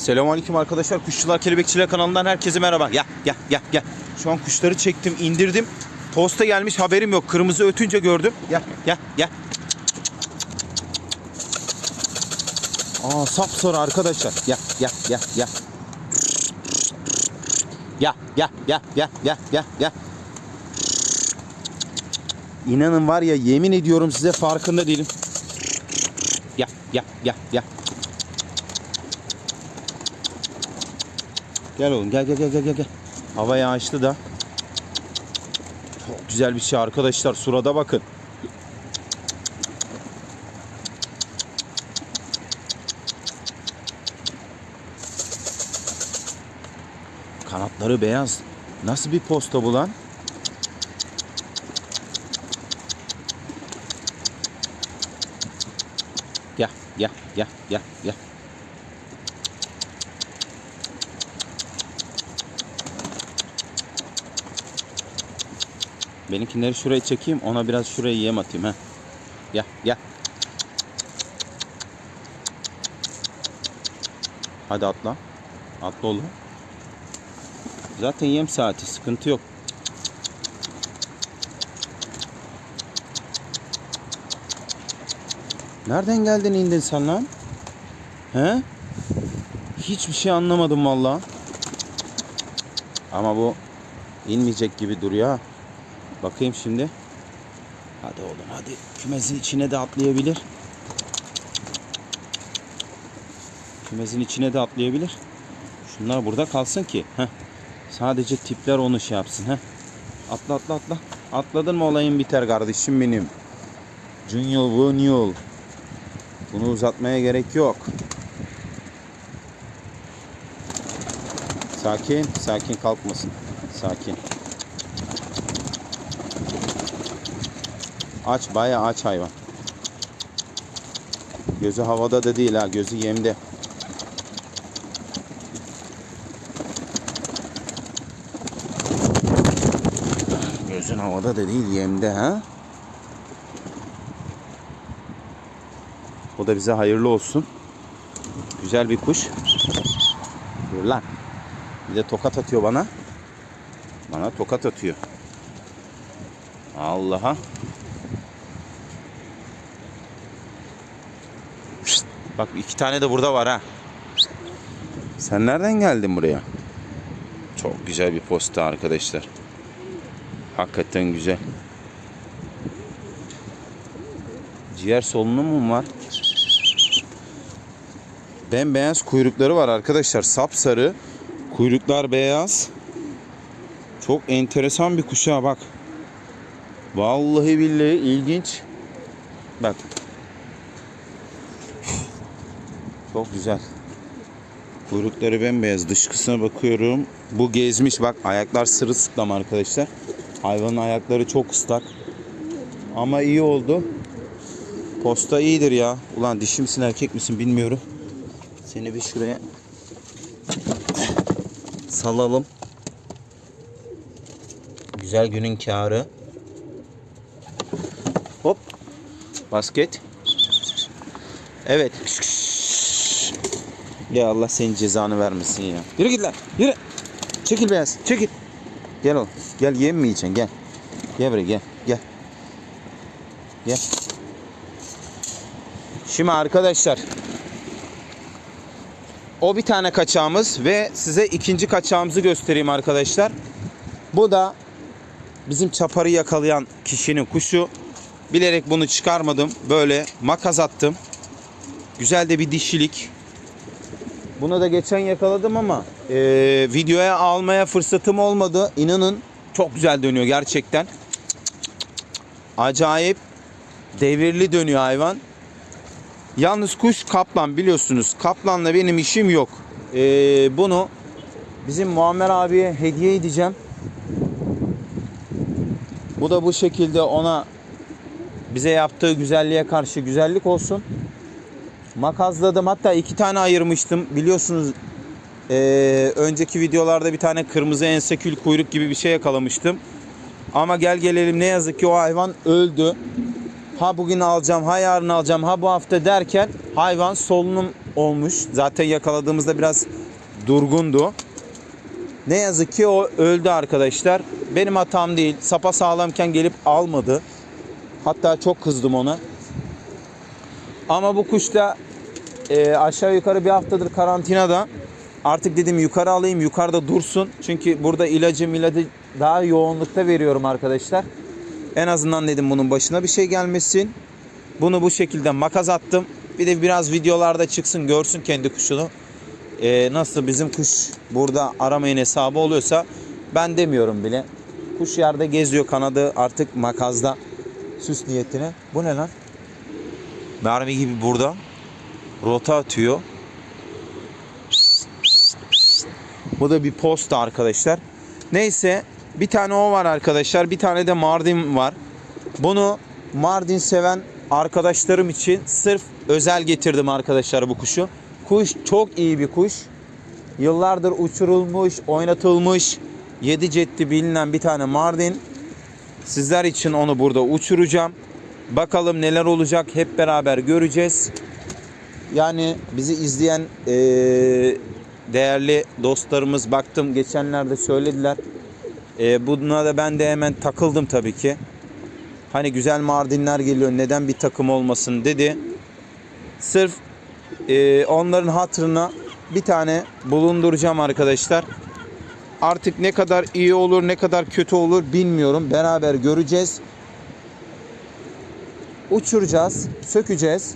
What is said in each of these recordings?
Selamünaleyküm arkadaşlar. Kuşçular Kelebekçiler kanalından herkese merhaba. Gel gel gel gel. Şu an kuşları çektim, indirdim. Posta gelmiş haberim yok. Kırmızı ötünce gördüm. Gel gel gel. Aa sapsarı arkadaşlar. Gel gel gel gel. Gel gel gel gel gel gel gel. İnanın var ya yemin ediyorum size farkında değilim. Gel gel gel gel. Gel oğlum gel gel gel gel gel. Hava yağışlı da. Çok güzel bir şey arkadaşlar. Surada bakın. Kanatları beyaz. Nasıl bir posta bu lan? Gel gel gel gel gel. Benimkileri şuraya çekeyim. Ona biraz şuraya yem atayım. ha. Gel gel. Hadi atla. Atla oğlum. Zaten yem saati. Sıkıntı yok. Nereden geldin indin sen lan? He? Hiçbir şey anlamadım valla. Ama bu inmeyecek gibi duruyor ha. Bakayım şimdi. Hadi oğlum hadi. Kümesin içine de atlayabilir. Kümesin içine de atlayabilir. Şunlar burada kalsın ki. Heh. Sadece tipler onu şey yapsın. Heh. Atla atla atla. Atladın mı olayın biter kardeşim benim. Junior Junior. Bunu uzatmaya gerek yok. Sakin, sakin kalkmasın. Sakin. Aç, bayağı aç hayvan. Gözü havada da değil ha, gözü yemde. Gözün havada da değil, yemde ha. O da bize hayırlı olsun. Güzel bir kuş. Dur lan. Bir de tokat atıyor bana. Bana tokat atıyor. Allah'a. Bak iki tane de burada var ha. Sen nereden geldin buraya? Çok güzel bir posta arkadaşlar. Hakikaten güzel. Ciğer solunum mu var? Bembeyaz kuyrukları var arkadaşlar. Sapsarı. Kuyruklar beyaz. Çok enteresan bir kuşa bak. Vallahi billahi ilginç. Bak. Çok güzel. Kuyrukları bembeyaz. Dışkısına bakıyorum. Bu gezmiş bak. Ayaklar sırılsıklam arkadaşlar. Hayvanın ayakları çok ıslak. Ama iyi oldu. Posta iyidir ya. Ulan dişi misin erkek misin bilmiyorum. Seni bir şuraya salalım. Güzel günün kârı. Hop. Basket. Evet. Ya Allah senin cezanı vermesin ya. Yürü git lan. Yürü. Çekil beyaz. Çekil. Gel oğlum. Gel yemeyeceksin. Gel. Gel buraya gel. Gel. Gel. Şimdi arkadaşlar o bir tane kaçağımız ve size ikinci kaçağımızı göstereyim arkadaşlar. Bu da bizim çaparı yakalayan kişinin kuşu. Bilerek bunu çıkarmadım. Böyle makas attım. Güzel de bir dişilik. Bunu da geçen yakaladım ama e, videoya almaya fırsatım olmadı. İnanın çok güzel dönüyor gerçekten. Acayip devirli dönüyor hayvan. Yalnız kuş kaplan biliyorsunuz. Kaplanla benim işim yok. Ee, bunu bizim Muammer abiye hediye edeceğim. Bu da bu şekilde ona bize yaptığı güzelliğe karşı güzellik olsun. Makazladım hatta iki tane ayırmıştım. Biliyorsunuz ee, önceki videolarda bir tane kırmızı ensekül kuyruk gibi bir şey yakalamıştım. Ama gel gelelim ne yazık ki o hayvan öldü ha bugün alacağım, ha yarın alacağım, ha bu hafta derken hayvan solunum olmuş. Zaten yakaladığımızda biraz durgundu. Ne yazık ki o öldü arkadaşlar. Benim hatam değil. Sapa sağlamken gelip almadı. Hatta çok kızdım ona. Ama bu kuş da e, aşağı yukarı bir haftadır karantinada. Artık dedim yukarı alayım yukarıda dursun. Çünkü burada ilacı milacı daha yoğunlukta veriyorum arkadaşlar. En azından dedim bunun başına bir şey gelmesin. Bunu bu şekilde makas attım. Bir de biraz videolarda çıksın görsün kendi kuşunu. Ee, nasıl bizim kuş burada aramayın hesabı oluyorsa ben demiyorum bile. Kuş yerde geziyor kanadı artık makazda süs niyetine. Bu ne lan? Mermi gibi burada. Rota atıyor. Bu da bir posta arkadaşlar. Neyse bir tane o var arkadaşlar. Bir tane de Mardin var. Bunu Mardin seven arkadaşlarım için sırf özel getirdim arkadaşlar bu kuşu. Kuş çok iyi bir kuş. Yıllardır uçurulmuş, oynatılmış, 7 cetti bilinen bir tane Mardin. Sizler için onu burada uçuracağım. Bakalım neler olacak hep beraber göreceğiz. Yani bizi izleyen eee, değerli dostlarımız baktım geçenlerde söylediler. Eee buna da ben de hemen takıldım tabii ki. Hani güzel Mardinler geliyor neden bir takım olmasın dedi. Sırf eee, onların hatırına bir tane bulunduracağım arkadaşlar. Artık ne kadar iyi olur ne kadar kötü olur bilmiyorum. Beraber göreceğiz. Uçuracağız, sökeceğiz.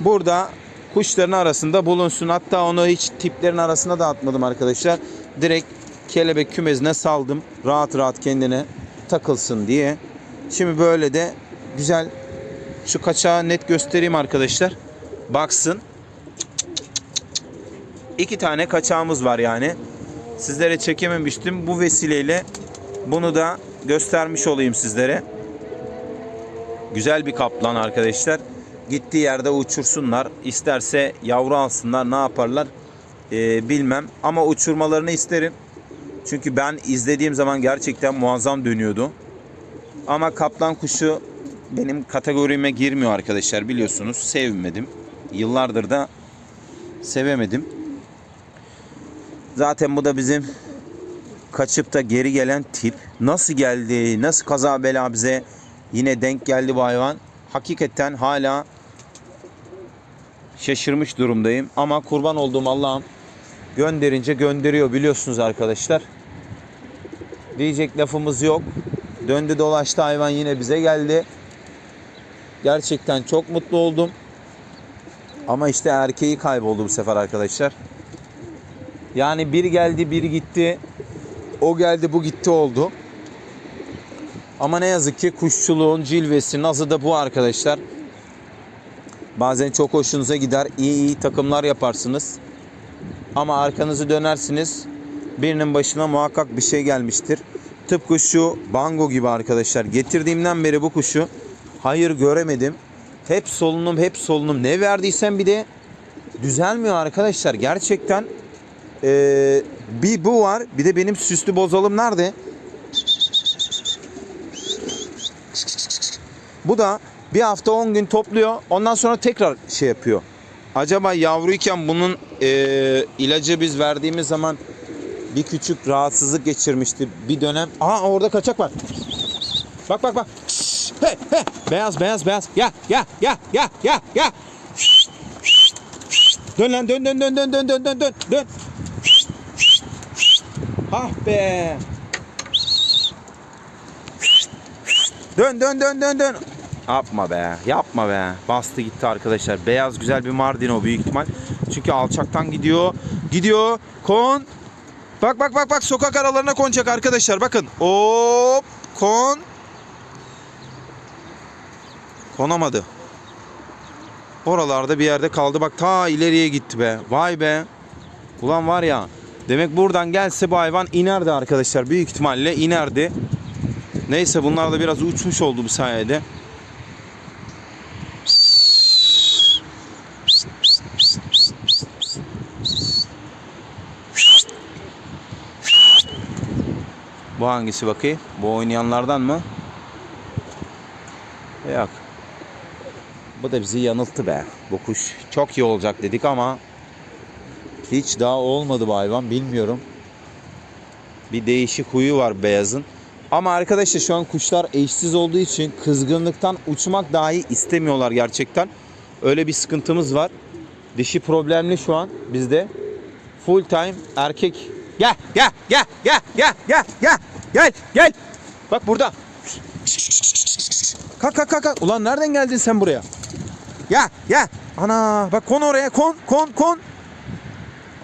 Burada kuşların arasında bulunsun. Hatta onu hiç tiplerin arasına da atmadım arkadaşlar. Direkt kelebek kümesine saldım. Rahat rahat kendine takılsın diye. Şimdi böyle de güzel şu kaçağı net göstereyim arkadaşlar. Baksın. İki tane kaçağımız var yani. Sizlere çekememiştim. Bu vesileyle bunu da göstermiş olayım sizlere. Güzel bir kaplan arkadaşlar. Gittiği yerde uçursunlar. İsterse yavru alsınlar ne yaparlar ee, bilmem. Ama uçurmalarını isterim. Çünkü ben izlediğim zaman gerçekten muazzam dönüyordu. Ama kaplan kuşu benim kategorime girmiyor arkadaşlar biliyorsunuz. Sevmedim. Yıllardır da sevemedim. Zaten bu da bizim kaçıp da geri gelen tip. Nasıl geldi, nasıl kaza bela bize yine denk geldi bu hayvan. Hakikaten hala şaşırmış durumdayım. Ama kurban olduğum Allah'ım gönderince gönderiyor biliyorsunuz arkadaşlar. Diyecek lafımız yok. Döndü dolaştı hayvan yine bize geldi. Gerçekten çok mutlu oldum. Ama işte erkeği kayboldu bu sefer arkadaşlar. Yani bir geldi bir gitti. O geldi bu gitti oldu. Ama ne yazık ki kuşçuluğun cilvesi nazı da bu arkadaşlar. Bazen çok hoşunuza gider. iyi iyi takımlar yaparsınız. Ama arkanızı dönersiniz. Birinin başına muhakkak bir şey gelmiştir. Tıpkı şu bango gibi arkadaşlar. Getirdiğimden beri bu kuşu hayır göremedim. Hep solunum hep solunum. Ne verdiysem bir de düzelmiyor arkadaşlar. Gerçekten ee, bir bu var. Bir de benim süslü bozalım nerede? Bu da bir hafta 10 gün topluyor. Ondan sonra tekrar şey yapıyor. Acaba yavruyken bunun e, ilacı biz verdiğimiz zaman bir küçük rahatsızlık geçirmişti bir dönem. Aha orada kaçak var. Bak bak bak. Şşş, Hey, hey. Beyaz beyaz beyaz. Ya ya ya ya ya ya. Dön lan dön dön dön dön dön dön dön dön dön. Ah be. Dön dön dön dön dön. Yapma be. Yapma be. Bastı gitti arkadaşlar. Beyaz güzel bir Mardin o büyük ihtimal. Çünkü alçaktan gidiyor. Gidiyor. Kon. Bak bak bak bak sokak aralarına konacak arkadaşlar. Bakın. Hop. Kon. Konamadı. Oralarda bir yerde kaldı. Bak ta ileriye gitti be. Vay be. Ulan var ya. Demek buradan gelse bu hayvan inerdi arkadaşlar. Büyük ihtimalle inerdi. Neyse bunlar da biraz uçmuş oldu bu sayede. Bu hangisi bakayım? Bu oynayanlardan mı? Yok. Bu da bizi yanılttı be. Bu kuş çok iyi olacak dedik ama hiç daha olmadı bu hayvan bilmiyorum. Bir değişik huyu var beyazın. Ama arkadaşlar şu an kuşlar eşsiz olduğu için kızgınlıktan uçmak dahi istemiyorlar gerçekten. Öyle bir sıkıntımız var. Dişi problemli şu an bizde. Full time erkek. Gel gel gel gel gel gel gel gel gel. Bak burada. Kalk kalk kalk, kalk. Ulan nereden geldin sen buraya? Ya ya. Ana bak kon oraya kon kon kon.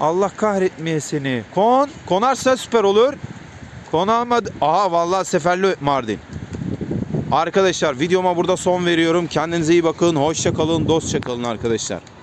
Allah kahretmeye seni. Kon. Konarsa süper olur. Konamadı. Aha vallahi seferli Mardin. Arkadaşlar videoma burada son veriyorum. Kendinize iyi bakın. Hoşça kalın. Dostça kalın arkadaşlar.